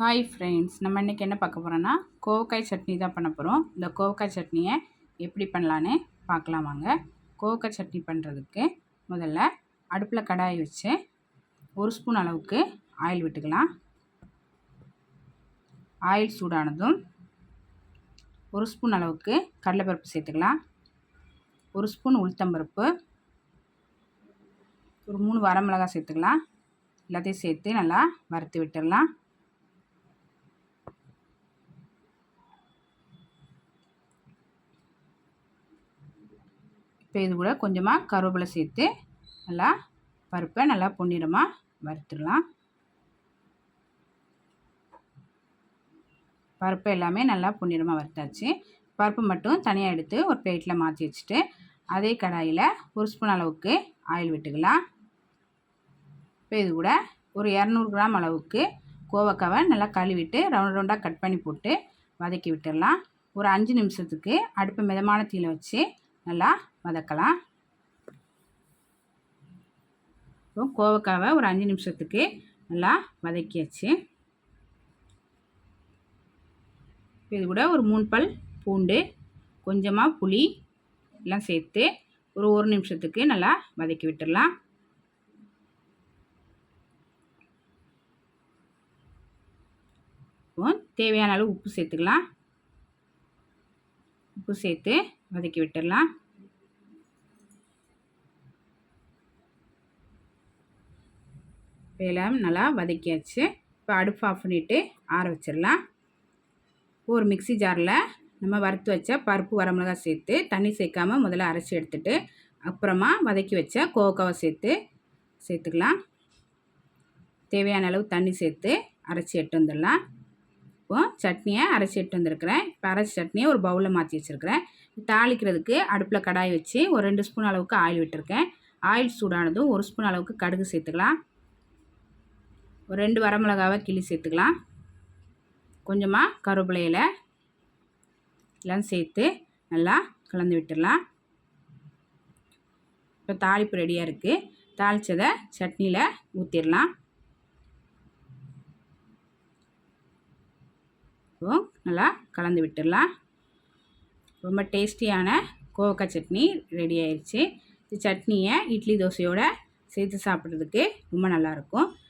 Hi friends நம்ம இன்றைக்கி என்ன பார்க்க போகிறோன்னா கோவக்காய் சட்னி தான் பண்ண போகிறோம் இந்த கோவக்காய் சட்னியை எப்படி பண்ணலான்னு பார்க்கலாம் வாங்க. கோவக்காய் சட்னி பண்ணுறதுக்கு முதல்ல அடுப்பில் கடாய் வச்சு ஒரு ஸ்பூன் அளவுக்கு ஆயில் விட்டுக்கலாம். ஆயில் சூடானதும் ஒரு ஸ்பூன் அளவுக்கு கடலைப்பருப்பு சேர்த்துக்கலாம். ஒரு ஸ்பூன் உளுத்தம்பருப்பு ஒரு மூணு வரமிளகாய் சேர்த்துக்கலாம். எல்லாத்தையும் சேர்த்து நல்லா வறுத்து விட்டுடலாம். இப்போ இது கூட கொஞ்சமாக கருவேப்பிலை சேர்த்து நல்லா பருப்பை நல்லா பொன்னிடமாக வறுத்துடலாம். பருப்பை எல்லாமே நல்லா பொன்னிடமாக வறுத்தாச்சு. பருப்பு மட்டும் தனியாக எடுத்து ஒரு பிளேட்டில் மாற்றி வச்சுட்டு அதே கடாயில் ஒரு ஸ்பூன் அளவுக்கு ஆயில் விட்டுக்கலாம். இப்போ இது கூட ஒரு இரநூறு கிராம் அளவுக்கு கோவக்காவை நல்லா கழுவிட்டு ரவுண்ட் ரவுண்டாக கட் பண்ணி போட்டு வதக்கி விட்டுடலாம். ஒரு அஞ்சு நிமிஷத்துக்கு அடுப்பை மிதமான தீயில் வச்சு நல்லா வதக்கலாம். இப்போ கோவக்காவை ஒரு அஞ்சு நிமிஷத்துக்கு நல்லா வதக்கியாச்சு. இது கூட ஒரு மூணு பல் பூண்டு கொஞ்சமாக புளி எல்லாம் சேர்த்து ஒரு ஒரு நிமிஷத்துக்கு நல்லா வதக்கி விட்டுடலாம். தேவையான அளவு உப்பு சேர்த்துக்கலாம். உப்பு சேர்த்து வதக்கி விட்டுடலாம். எல்லாம் நல்லா வதக்கியாச்சு. இப்போ அடுப்பு ஆஃப் பண்ணிவிட்டு ஆற வச்சிடலாம். ஒரு மிக்சி ஜாரில் நம்ம வறுத்து வச்ச பருப்பு வரமிளகாய் சேர்த்து தண்ணி சேர்க்காமல் முதல்ல அரைச்சி எடுத்துட்டு அப்புறமா வதக்கி வச்ச கோவக்காவை சேர்த்து சேர்த்துக்கலாம். தேவையான அளவு தண்ணி சேர்த்து அரைச்சி எட்டு வந்துடலாம். இப்போது சட்னியை அரைச்சி எட்டு வந்திருக்கிறேன். இப்போ அரைச்சி சட்னியை ஒரு பவுலில் மாற்றி வச்சுருக்கிறேன். தாளிக்கிறதுக்கு அடுப்பில் கடாய் வச்சு ஒரு ரெண்டு ஸ்பூன் அளவுக்கு ஆயில் விட்டுருக்கேன். ஆயில் சூடானதும் ஒரு ஸ்பூன் அளவுக்கு கடுகு சேர்த்துக்கலாம். ஒரு ரெண்டு வரமிளகாவை கிளி சேர்த்துக்கலாம். கொஞ்சமாக கருவேப்பிலையில் எல்லாம் சேர்த்து நல்லா கலந்து விட்டுடலாம். இப்போ தாளிப்பு ரெடியாக இருக்குது தாளித்ததை சட்னியில் ஊற்றிடலாம் இப்போ நல்லா கலந்து விட்டுடலாம். ரொம்ப டேஸ்டியான கோவக்காய் சட்னி ரெடி ஆயிடுச்சு இந்த சட்னியை இட்லி தோசையோடு சேர்த்து சாப்பிட்றதுக்கு ரொம்ப நல்லாயிருக்கும்